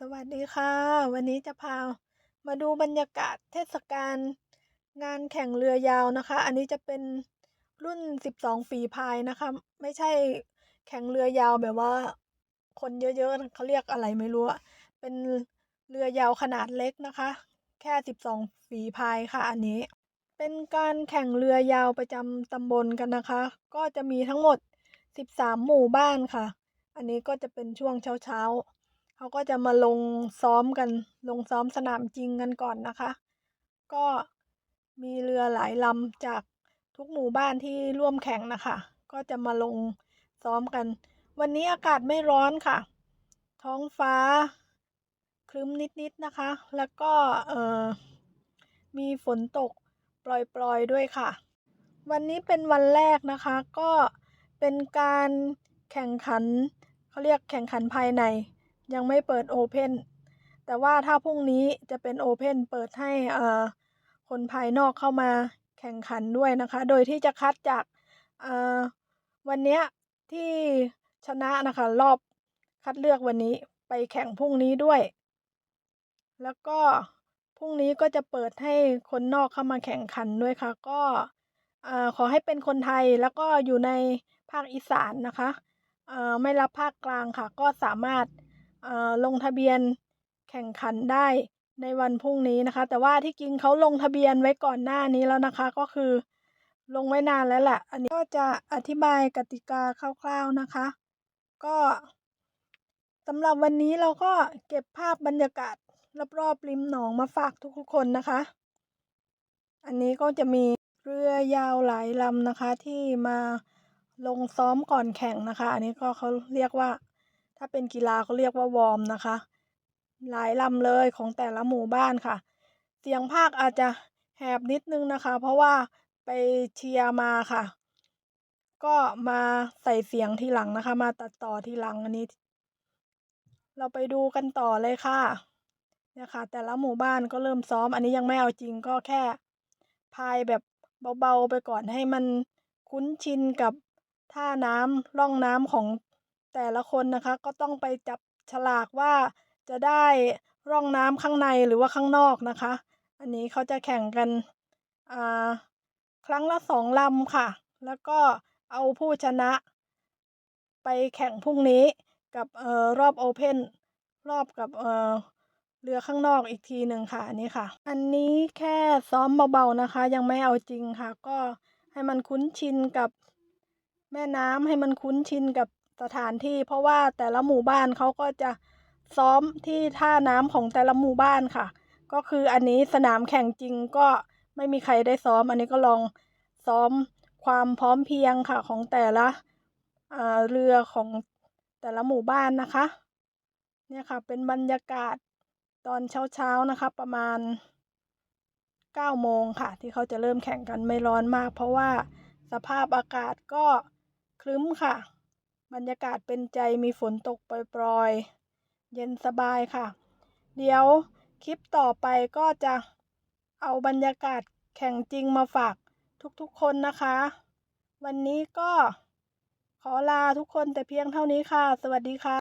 สวัสดีค่ะ วันนี้จะพามาดูบรรยากาศเทศกาลงานแข่งเรือยาวนะคะ อันนี้จะเป็นรุ่น 12 ฝีพายนะคะ ไม่ใช่แข่งเรือยาวแบบว่า คนเยอะๆเขาเรียกอะไรไม่รู้อะเป็นเรือยาวขนาดเล็กนะคะ แค่ 12 ฝีพายค่ะ อันนี้ เป็นการแข่งเรือยาวประจำตำบลกันนะคะ ก็จะมีทั้งหมด 13 หมู่บ้านค่ะ อันนี้ก็จะเป็นช่วงเช้าๆ เขาก็จะมาลงซ้อมกัน ลงซ้อมสนามจริงกันก่อนนะคะ ก็มีเรือหลายลำจากทุกหมู่บ้านที่ร่วมแข่งนะคะ ก็จะมาลงซ้อมกัน วันนี้อากาศไม่ร้อนค่ะ ท้องฟ้าครึ้มนิดๆนะคะ แล้วก็เออมีฝนตกปล่อยๆด้วยค่ะ วันนี้เป็นวันแรกนะคะ ก็เป็นการแข่งขันเขาเรียกแข่งขันภายใน ยังไม่เปิดโอเพนแต่ว่าถ้าพรุ่งนี้จะเป็นโอเพนเปิดให้คนภายนอกเข้ามาแข่งขันด้วยนะคะ โดยที่จะคัดจากวันนี้ที่ชนะนะคะรอบคัดเลือกวันนี้ไปแข่งพรุ่งนี้ด้วย แล้วก็พรุ่งนี้ก็จะเปิดให้คนนอกเข้ามาแข่งขันด้วยค่ะ ก็ขอให้เป็นคนไทยแล้วก็อยู่ในภาคอีสานนะคะไม่รับภาคกลางค่ะ ก็สามารถ ลงทะเบียนแข่งขันได้ในวันพรุ่งนี้นะคะ แต่ว่าที่จริงเขาลงทะเบียนไว้ก่อนหน้านี้แล้วนะคะ ก็คือลงไว้นานแล้วแหละ อันนี้ก็จะอธิบายกติกาคร่าวๆนะคะ ก็สำหรับวันนี้เราก็เก็บภาพบรรยากาศรอบๆริมหนองมาฝากทุกๆคนนะคะ อันนี้ก็จะมีเรือยาวหลายลำนะคะที่มาลงซ้อมก่อนแข่งนะคะ อันนี้ก็เขาเรียกว่า ถ้าเป็นกีฬาเขาเรียกว่าวอร์มนะคะ หลายลำเลยของแต่ละหมู่บ้านค่ะ เสียงภาคอาจจะแหบนิดนึงนะคะ เพราะว่าไปเชียร์มาค่ะ ก็มาใส่เสียงทีหลังนะคะ มาตัดต่อทีหลังอันนี้ เราไปดูกันต่อเลยค่ะเนี่ยค่ะ แต่ละหมู่บ้านก็เริ่มซ้อม อันนี้ยังไม่เอาจริงก็แค่พายแบบเบาๆไปก่อนให้มันคุ้นชินกับท่าน้ำร่องน้ำของ แต่ละคนนะคะก็ต้องไปจับฉลากว่าจะได้ร่องน้ำข้างในหรือว่าข้างนอกนะคะ อันนี้เขาจะแข่งกันครั้งละสองลำค่ะ แล้วก็เอาผู้ชนะ ไปแข่งพรุ่งนี้กับออรอบโอเพนรอบกับเเรือข้างนอกอีกทีหนึ่งค่ะ อันนี้ค่ะ อันนี้แค่ซ้อมเบาๆนะคะ ยังไม่เอาจริงค่ะ ก็ให้มันคุ้นชินกับแม่น้ำให้มันคุ้นชินกับ สถานที่ เพราะว่าแต่ละหมู่บ้านเขาก็จะซ้อมที่ท่าน้ำของแต่ละหมู่บ้านค่ะ ก็คืออันนี้สนามแข่งจริงก็ไม่มีใครได้ซ้อม อันนี้ก็ลองซ้อมความพร้อมเพียงค่ะของแต่ละเรือของแต่ละหมู่บ้านนะคะ เนี่ยค่ะเป็นบรรยากาศตอนเช้าๆนะคะ ประมาณ9โมงค่ะ ที่เขาจะเริ่มแข่งกันไม่ร้อนมาก เพราะว่าสภาพอากาศก็คลึ้มค่ะ บรรยากาศเป็นใจมีฝนตกปล่อยๆ เย็นสบายค่ะ เดี๋ยวคลิปต่อไปก็จะเอาบรรยากาศแข่งจริงมาฝากทุกๆคนนะคะ วันนี้ก็ขอลาทุกคนแต่เพียงเท่านี้ค่ะ สวัสดีค่ะ